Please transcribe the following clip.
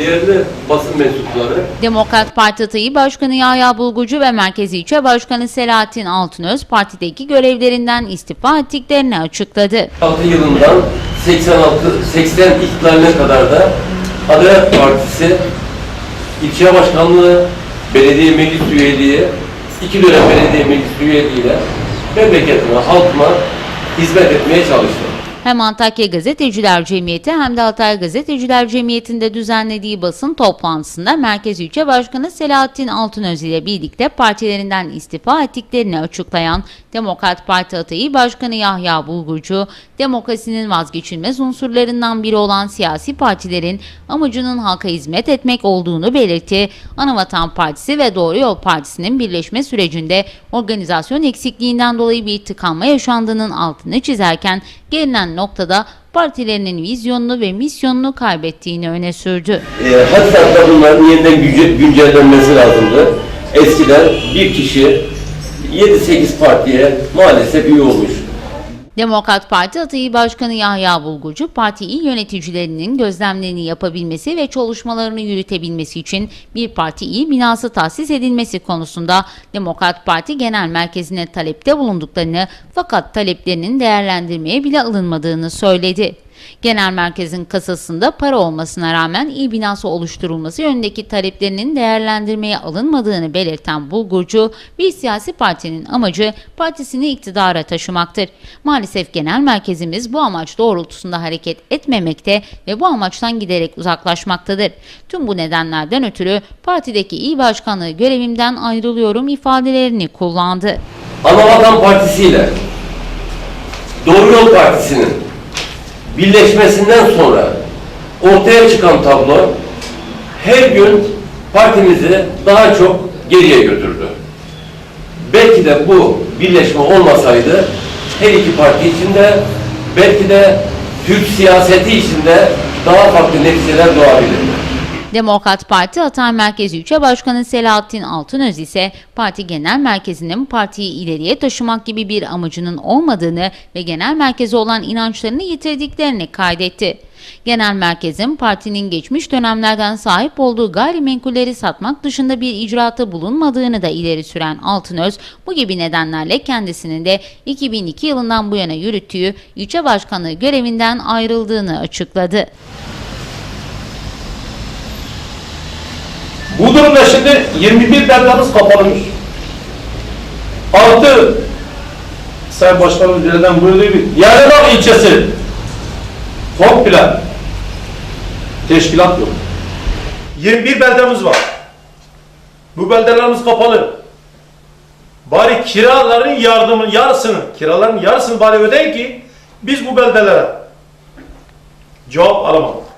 değerli basın mensupları, Demokrat Parti Atayı Başkanı Yahya Bulgucu ve Merkezi İlçe Başkanı Selahattin Altınöz partideki görevlerinden istifa ettiklerini açıkladı. 6 yılından 86 80 ihtilaline kadar da Adalet Partisi ilçe başkanlığı, belediye meclis üyeliği, iki dönem belediye meclis üyeliğiyle memleketime, halkıma hizmet etmeye çalıştım. Hem Antakya Gazeteciler Cemiyeti hem de Altay Gazeteciler Cemiyeti'nde düzenlediği basın toplantısında Merkez İlçe Başkanı Selahattin Altınöz ile birlikte partilerinden istifa ettiklerini açıklayan Demokrat Parti Atayı Başkanı Yahya Bulgucu, demokrasinin vazgeçilmez unsurlarından biri olan siyasi partilerin amacının halka hizmet etmek olduğunu belirtti. Anavatan Partisi ve Doğru Yol Partisi'nin birleşme sürecinde organizasyon eksikliğinden dolayı bir tıkanma yaşandığının altını çizerken gelinen noktada partilerinin vizyonunu ve misyonunu kaybettiğini öne sürdü. E, hatta bunların yeniden günce- güncellenmesi lazımdı. Eskiden bir kişi 7-8 partiye maalesef üye olmuş. Demokrat Parti Atayı Başkanı Yahya Bulgucu, parti il yöneticilerinin gözlemlerini yapabilmesi ve çalışmalarını yürütebilmesi için bir parti il binası tahsis edilmesi konusunda Demokrat Parti Genel Merkezi'ne talepte bulunduklarını fakat taleplerinin değerlendirmeye bile alınmadığını söyledi. Genel merkezin kasasında para olmasına rağmen il binası oluşturulması yönündeki taleplerinin değerlendirmeye alınmadığını belirten Bulgurcu, bir siyasi partinin amacı partisini iktidara taşımaktır. Maalesef genel merkezimiz bu amaç doğrultusunda hareket etmemekte ve bu amaçtan giderek uzaklaşmaktadır. Tüm bu nedenlerden ötürü partideki il başkanlığı görevimden ayrılıyorum ifadelerini kullandı. Anavatan Partisi ile Doğru Yol Partisi'nin birleşmesinden sonra ortaya çıkan tablo her gün partimizi daha çok geriye götürdü. Belki de bu birleşme olmasaydı her iki parti içinde belki de Türk siyaseti içinde daha farklı neticeler doğabilirdi. Demokrat Parti Hatay Merkezi İlçe Başkanı Selahattin Altınöz ise parti genel merkezinin partiyi ileriye taşımak gibi bir amacının olmadığını ve genel merkeze olan inançlarını yitirdiklerini kaydetti. Genel merkezin partinin geçmiş dönemlerden sahip olduğu gayrimenkulleri satmak dışında bir icraatı bulunmadığını da ileri süren Altınöz, bu gibi nedenlerle kendisinin de 2002 yılından bu yana yürüttüğü ilçe başkanlığı görevinden ayrıldığını açıkladı. Bu durumda şimdi 21 beldemiz kapalıymış. Altı Sayın Başkanım birden buyurduğu gibi Yarıdağ ilçesi komple teşkilat yok. 21 beldemiz var. Bu beldelerimiz kapalı. Bari kiraların yardımın yarısını, kiraların yarısını bari ödeyin ki biz bu beldelere cevap alamadık.